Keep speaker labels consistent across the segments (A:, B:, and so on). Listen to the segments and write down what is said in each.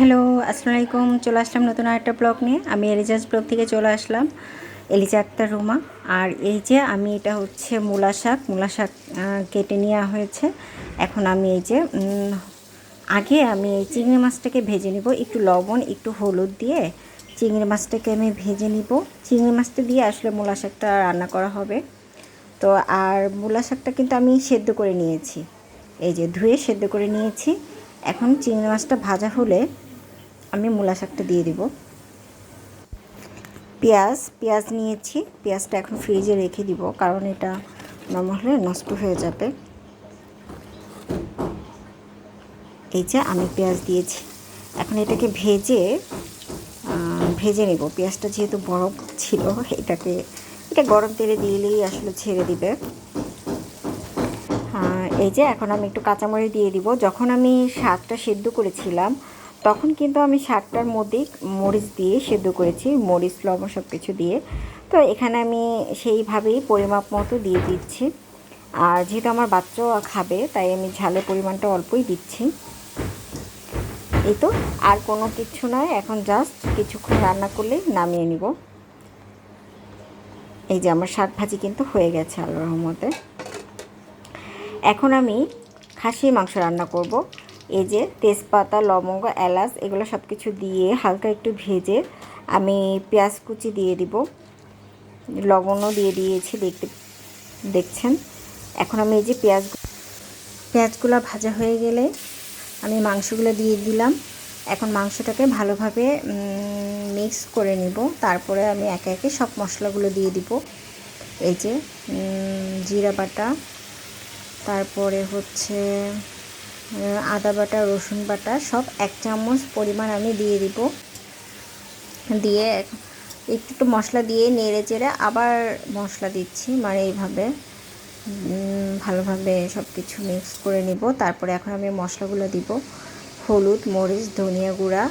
A: Hello আসসালামু আলাইকুম চলে আসলাম নতুন আরেকটা ব্লগ নিয়ে। আমি এলিজাস ব্লগ থেকে চলে আসলাম, এলিজা আক্তার, রুমা। আর এই যে আমি, এটা হচ্ছে মূলা শাক। মূলা শাক কেটে নেওয়া হয়েছে। এখন আমি এই যে আগে আমি এই চিংড়ি মাছটাকে ভেজে নিব। একটু লবণ, একটু হলুদ দিয়ে চিংড়ি মাছটাকে আমি ভেজে নিব। চিংড়ি মাছটা দিয়ে আসলে মূলা শাকটা রান্না করা হবে। তো, আর মূলা শাকটা কিন্তু আমি সেদ্ধ করে নিয়েছি। এই যে ধুয়ে সেদ্ধ করে নিয়েছি। এখন চিংড়ি মাছটা ভাজা হলে আমি মূলা শাকটা দিয়ে দিব। পেঁয়াজ পেঁয়াজ নিয়েছি। পেঁয়াজটা এখন ফ্রিজে রেখে দিব, কারণ এটা নরম হলে নষ্ট হয়ে যাবে। এই যে আমি পেঁয়াজ দিয়েছি। এখন এটাকে ভেজে ভেজে নেব। পেঁয়াজটা যেহেতু বরফ ছিল, এটাকে, এটা গরম তেলে দিলেই আসলে ছেড়ে দিবে। এই যে এখন আমি একটু কাঁচামরিচ দিয়ে দিব। যখন আমি শাকটা সেদ্ধ করেছিলাম তখন কিন্তু আমি শাকটার মধ্যে মরিচ দিয়ে সেদ্ধ করেছি, মরিচ, লবণ সব কিছু দিয়ে। তো এখানে আমি সেইভাবেই পরিমাপ মতো দিয়ে দিচ্ছি। আর যেহেতু আমার বাচ্চাও খাবে, তাই আমি ঝালের পরিমাণটা অল্পই দিচ্ছি। এই তো, আর কোনো কিছু নয়, এখন জাস্ট কিছুক্ষণ রান্না করলেই নামিয়ে নিব। এই যে আমার শাক ভাজি কিন্তু হয়ে গেছে আল্লাহ রহমতে। এখন আমি খাসির মাংস রান্না করব। এই যে তেজপাতা, লবঙ্গ, এলাচ, এগুলো সব কিছু দিয়ে হালকা একটু ভেজে আমি পেঁয়াজ কুচি দিয়ে দিব। লবণও দিয়ে দিয়েছি, দেখতে, দেখছেন? এখন আমি এই যে পেঁয়াজ, পেঁয়াজগুলো ভাজা হয়ে গেলে আমি মাংসগুলো দিয়ে দিলাম। এখন মাংসটাকে ভালোভাবে মিক্স করে নিব। তারপরে আমি একে একে সব মশলাগুলো দিয়ে দিব। এই যে জিরা বাটা, তারপরে হচ্ছে আদা বাটা, রসুন বাটা, সব এক চামচ পরিমাণ আমি দিয়ে দিব। দিয়ে এক- একটু একটু মশলা দিয়ে নেড়ে চেড়ে আবার মশলা দিচ্ছি মানে এইভাবে ভালোভাবে সব কিছু মিক্স করে নিব। তারপরে এখন আমি মশলাগুলো দিব। হলুদ, মরিচ, ধনিয়া গুঁড়া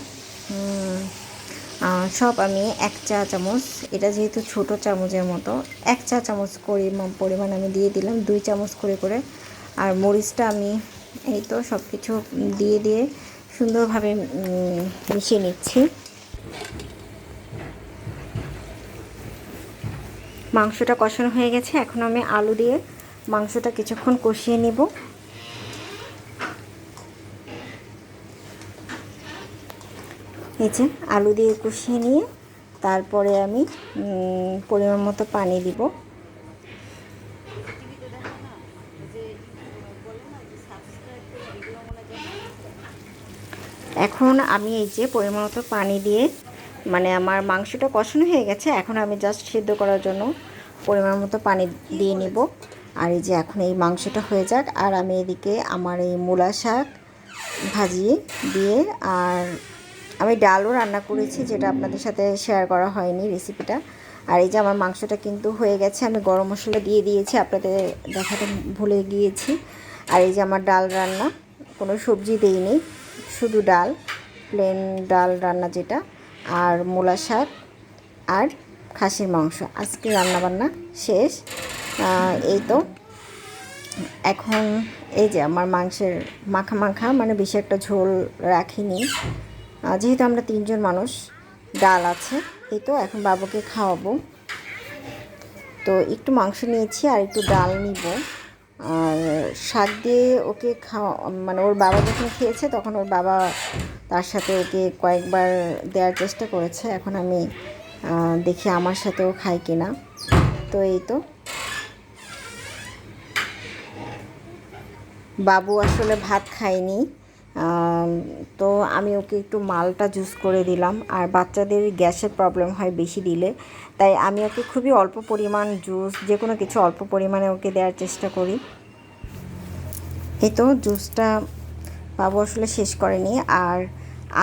A: সব আমি এক চা চামচ, এটা যেহেতু ছোট চামচের মতো, এক চা চামচ পরিমাণ পরিমাণ আমি দিয়ে দিলাম, দুই চামচ করে করে। আর মরিচটা আমি এই তো সব কিছু দিয়ে দিয়ে সুন্দরভাবে মিশিয়ে নিচ্ছি। মাংসটা কষানো হয়ে গেছে। এখন আমি আলু দিয়ে মাংসটা কিছুক্ষণ কষিয়ে নিব। এই যে আলু দিয়ে কষিয়ে নিয়ে তারপরে আমি পরিমাণ মতো পানি দিব। এখন আমি এই যে পরিমাণ মতো পানি দিয়ে মানে আমার মাংসটা কষানো হয়ে গেছে, এখন আমি জাস্ট সিদ্ধ করার জন্য পরিমাণ মতো পানি দিয়ে নিব। আর এই যে এখন এই মাংসটা হয়ে যাক, আর আমি এদিকে আমার এই মূলা শাক ভাজিয়ে দিয়ে, আর আমি ডালও রান্না করেছি, যেটা আপনাদের সাথে শেয়ার করা হয়নি রেসিপিটা আর এই যে আমার মাংসটা কিন্তু হয়ে গেছে, আমি গরম মশলা দিয়ে দিয়েছি, আপনাদের দেখাতে ভুলে গিয়েছি। আর এই যে আমার ডাল রান্না, কোনো সবজি দিইনি। শুধু ডাল প্লেন ডাল রান্না যেটা, আর মূলা শাক আর খাসির মাংস। আজকে রান্নাবান্না শেষ। এই তো। এখন এই যে আমার মাংসের মাখা মাখা মানে বেশি একটা ঝোল রাখিনি। যেহেতু আমরা তিনজন মানুষ, ডাল আছে, এই তো এখন বাবুকে খাওয়াবো। তো একটু মাংস নিয়েছি আর একটু ডাল নিব। আর শাক দিয়ে ওকে খাওয়া মানে ওর বাবা যখন খেয়েছে তখন ওর বাবা তার সাথে ওকে কয়েকবার দেওয়ার চেষ্টা করেছে। এখন আমি দেখি আমার সাথেও খাই কিনা। তো এই তো। বাবু আসলে ভাত খায়নি। তো আমি ওকে একটু মালটা জুস করে দিলাম, আর বাচ্চাদের গ্যাসের প্রবলেম হয় বেশি দিলে। তাই আমি ওকে খুবই অল্প পরিমাণ জুস, যে কোনো কিছু অল্প পরিমাণে ওকে দেওয়ার চেষ্টা করি। এই তো জুসটা বাবু আসলে শেষ করেনি, আর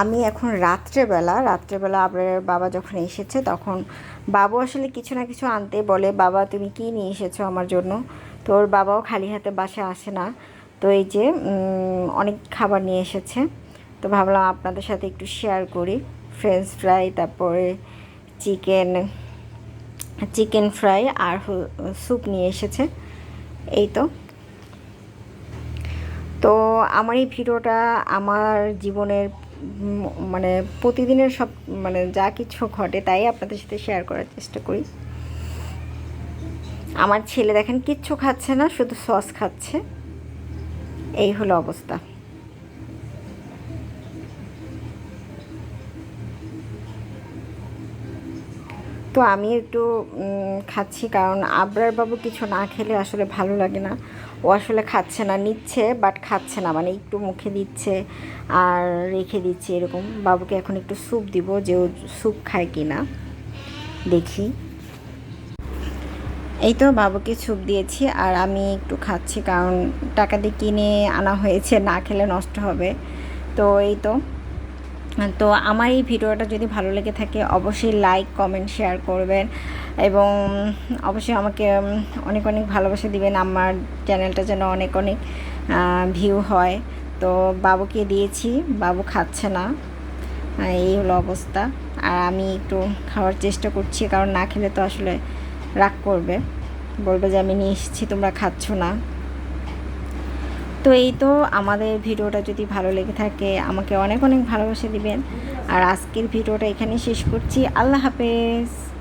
A: আমি এখন রাত্রেবেলা রাত্রেবেলা আপনার বাবা যখন এসেছে তখন বাবু আসলে কিছু না কিছু আনতে বলে, বাবা, তুমি কি নিয়ে এসেছ আমার জন্য? তো ওর বাবাও খালি হাতে বাসায় আসে না। তো এই যে অনেক খাবার নিয়ে এসেছে। তো ভাবলাম আপনাদের সাথে একটু শেয়ার করি। ফ্রেঞ্চ ফ্রাই তারপরে চিকেন চিকেন ফ্রাই আর স্যুপ নিয়ে এসেছে। এই তো। তো আমার এই ভিডিওটা আমার জীবনের মানে প্রতিদিনের সব মানে যা কিছু ঘটে তাই আপনাদের সাথে শেয়ার করার চেষ্টা করি। আমার ছেলে দেখেন কিচ্ছু খাচ্ছে না, শুধু সস খাচ্ছে। এই হলো অবস্থা। তো আমি একটু খাচ্ছি কারণ আবরার বাবু কিছু না খেলে আসলে ভালো লাগে না। ও আসলে খাচ্ছে না, নিচ্ছে বাট খাচ্ছে না মানে একটু মুখে দিচ্ছে আর রেখে দিচ্ছে এরকম। বাবুকে এখন একটু স্যুপ দিব যে ও স্যুপ খায় কি না দেখি। এই তো বাবুকে স্যুপ দিয়েছি আর আমি একটু খাচ্ছি কারণ টাকা দিয়ে কিনে আনা হয়েছে, না খেলে নষ্ট হবে। তো এই তো তো আমার এই ভিডিওটা যদি ভালো লেগে থাকে অবশ্যই লাইক কমেন্ট শেয়ার করবেন এবং অবশ্যই আমাকে অনেক অনেক ভালোবাসা দিবেন। আমার চ্যানেলটা যেন অনেক অনেক ভিউ হয়। তো বাবুকে দিয়েছি, বাবু খাচ্ছে না। এই হলো অবস্থা। আর আমি একটু খাওয়ার চেষ্টা করছি কারণ না খেলে তো আসলে রাগ করবে। বলবে যে, আমি নিয়ে এসেছি, তোমরা খাচ্ছ না। তো এই তো আমাদের ভিডিওটা যদি ভালো লেগে থাকে, আমাকে অনেক অনেক ভালোবাসা দিবেন। আর আজকের ভিডিওটা এখানে শেষ করছি। আল্লাহ হাফেজ।